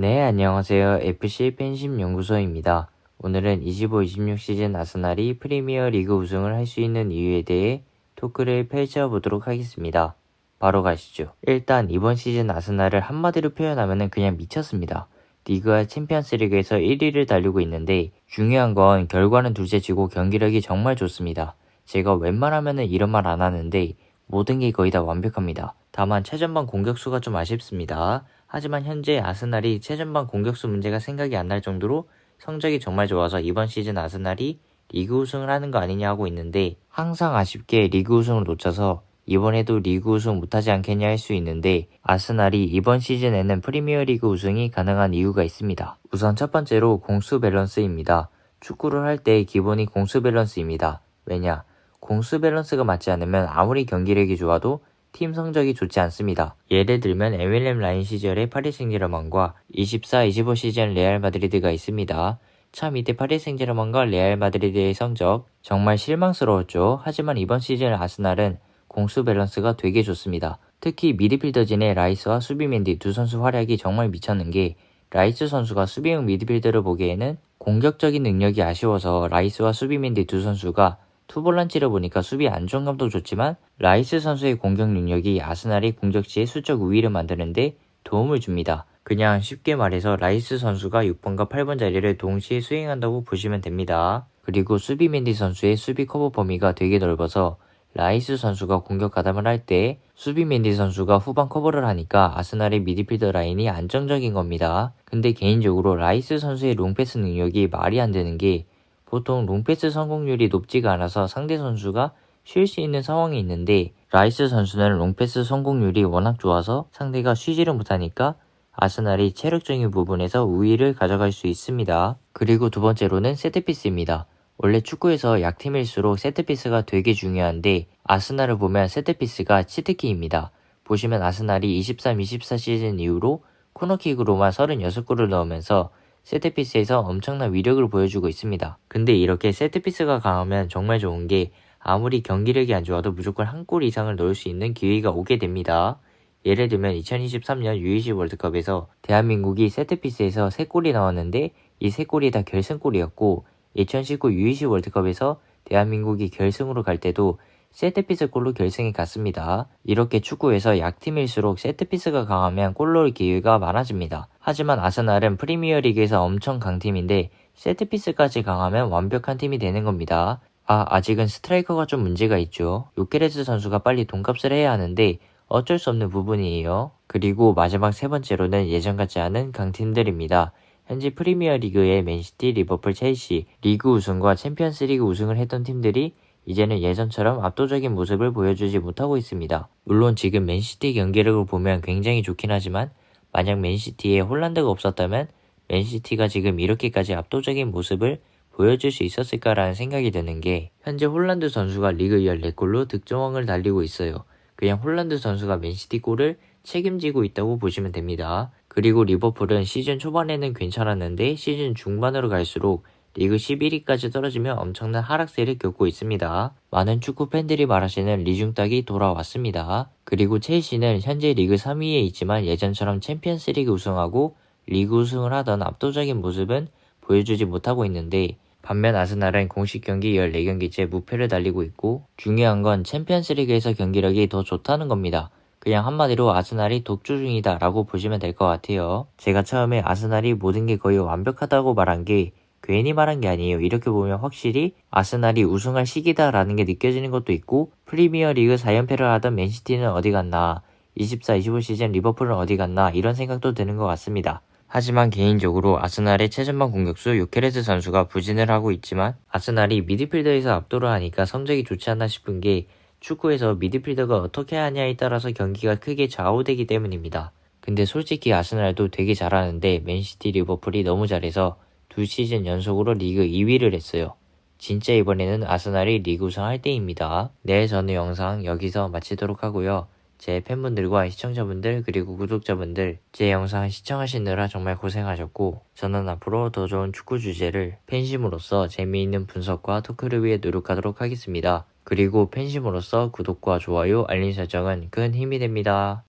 네, 안녕하세요. FC 팬심 연구소입니다. 오늘은 25-26 시즌 아스날이 프리미어 리그 우승을 할 수 있는 이유에 대해 토크를 펼쳐보도록 하겠습니다. 바로 가시죠. 일단 이번 시즌 아스날을 한마디로 표현하면 그냥 미쳤습니다. 리그와 챔피언스 리그에서 1위를 달리고 있는데 중요한 건 결과는 둘째치고 경기력이 정말 좋습니다. 제가 웬만하면 이런 말 안 하는데 모든 게 거의 다 완벽합니다. 다만 최전방 공격수가 좀 아쉽습니다. 하지만 현재 아스날이 최전방 공격수 문제가 생각이 안 날 정도로 성적이 정말 좋아서 이번 시즌 아스날이 리그 우승을 하는 거 아니냐 하고 있는데 항상 아쉽게 리그 우승을 놓쳐서 이번에도 리그 우승 못하지 않겠냐 할 수 있는데 아스날이 이번 시즌에는 프리미어리그 우승이 가능한 이유가 있습니다. 우선 첫 번째로 공수 밸런스입니다. 축구를 할 때 기본이 공수 밸런스입니다. 왜냐? 공수 밸런스가 맞지 않으면 아무리 경기력이 좋아도 팀 성적이 좋지 않습니다. 예를 들면 MLM 라인 시절의 파리 생제르맹과 24-25 시즌 레알 마드리드가 있습니다. 참 이때 파리 생제르맹과 레알 마드리드의 성적 정말 실망스러웠죠. 하지만 이번 시즌 아스날은 공수 밸런스가 되게 좋습니다. 특히 미드필더진의 라이스와 수비맨디 두 선수 활약이 정말 미쳤는 게 라이스 선수가 수비형 미드필더를 보기에는 공격적인 능력이 아쉬워서 라이스와 수비맨디 두 선수가 투볼란치를 보니까 수비 안정감도 좋지만 라이스 선수의 공격 능력이 아스날이 공격 시에 수적 우위를 만드는데 도움을 줍니다. 그냥 쉽게 말해서 라이스 선수가 6번과 8번 자리를 동시에 수행한다고 보시면 됩니다. 그리고 수비 맨디 선수의 수비 커버 범위가 되게 넓어서 라이스 선수가 공격 가담을 할 때 수비 맨디 선수가 후방 커버를 하니까 아스날의 미드필더 라인이 안정적인 겁니다. 근데 개인적으로 라이스 선수의 롱패스 능력이 말이 안 되는 게 보통 롱패스 성공률이 높지가 않아서 상대 선수가 쉴 수 있는 상황이 있는데 라이스 선수는 롱패스 성공률이 워낙 좋아서 상대가 쉬지를 못하니까 아스날이 체력적인 부분에서 우위를 가져갈 수 있습니다. 그리고 두 번째로는 세트피스입니다. 원래 축구에서 약팀일수록 세트피스가 되게 중요한데 아스날을 보면 세트피스가 치트키입니다. 보시면 아스날이 23-24 시즌 이후로 코너킥으로만 36골을 넣으면서 세트피스에서 엄청난 위력을 보여주고 있습니다. 근데 이렇게 세트피스가 강하면 정말 좋은 게 아무리 경기력이 안 좋아도 무조건 한 골 이상을 넣을 수 있는 기회가 오게 됩니다. 예를 들면 2023년 U20 월드컵에서 대한민국이 세트피스에서 3골이 나왔는데 이 3골이 다 결승골이었고 2019 U20 월드컵에서 대한민국이 결승으로 갈 때도 세트피스 골로 결승에 갔습니다. 이렇게 축구에서 약팀일수록 세트피스가 강하면 골 넣을 기회가 많아집니다. 하지만 아스날은 프리미어리그에서 엄청 강팀인데 세트피스까지 강하면 완벽한 팀이 되는 겁니다. 아, 아직은 스트라이커가 좀 문제가 있죠. 요케레스 선수가 빨리 돈값을 해야 하는데 어쩔 수 없는 부분이에요. 그리고 마지막 세 번째로는 예전 같지 않은 강팀들입니다. 현재 프리미어 리그의 맨시티, 리버풀, 첼시, 리그 우승과 챔피언스 리그 우승을 했던 팀들이 이제는 예전처럼 압도적인 모습을 보여주지 못하고 있습니다. 물론 지금 맨시티 경기력을 보면 굉장히 좋긴 하지만 만약 맨시티에 홀란드가 없었다면 맨시티가 지금 이렇게까지 압도적인 모습을 보여줄 수 있었을까라는 생각이 드는 게 현재 홀란드 선수가 리그 14골로 득점왕을 달리고 있어요. 그냥 홀란드 선수가 맨시티 골을 책임지고 있다고 보시면 됩니다. 그리고 리버풀은 시즌 초반에는 괜찮았는데 시즌 중반으로 갈수록 리그 11위까지 떨어지며 엄청난 하락세를 겪고 있습니다. 많은 축구 팬들이 말하시는 리중딱이 돌아왔습니다. 그리고 첼시는 현재 리그 3위에 있지만 예전처럼 챔피언스 리그 우승하고 리그 우승을 하던 압도적인 모습은 보여주지 못하고 있는데 반면 아스날은 공식 경기 14경기째 무패를 달리고 있고 중요한 건 챔피언스 리그에서 경기력이 더 좋다는 겁니다. 그냥 한마디로 아스날이 독주 중이다 라고 보시면 될 것 같아요. 제가 처음에 아스날이 모든 게 거의 완벽하다고 말한 게 괜히 말한 게 아니에요. 이렇게 보면 확실히 아스날이 우승할 시기다라는 게 느껴지는 것도 있고 프리미어 리그 4연패를 하던 맨시티는 어디 갔나 24-25 시즌 리버풀은 어디 갔나 이런 생각도 드는 것 같습니다. 하지만 개인적으로 아스날의 최전방 공격수 요케레스 선수가 부진을 하고 있지만 아스날이 미드필더에서 압도를 하니까 성적이 좋지 않나 싶은 게 축구에서 미드필더가 어떻게 하냐에 따라서 경기가 크게 좌우되기 때문입니다. 근데 솔직히 아스날도 되게 잘하는데 맨시티 리버풀이 너무 잘해서 두 시즌 연속으로 리그 2위를 했어요. 진짜 이번에는 아스날이 리그 우승할 때입니다. 네, 저는 영상 여기서 마치도록 하고요. 제 팬분들과 시청자분들 그리고 구독자분들 제 영상 시청하시느라 정말 고생하셨고 저는 앞으로 더 좋은 축구 주제를 팬심으로서 재미있는 분석과 토크를 위해 노력하도록 하겠습니다. 그리고 팬심으로서 구독과 좋아요, 알림 설정은 큰 힘이 됩니다.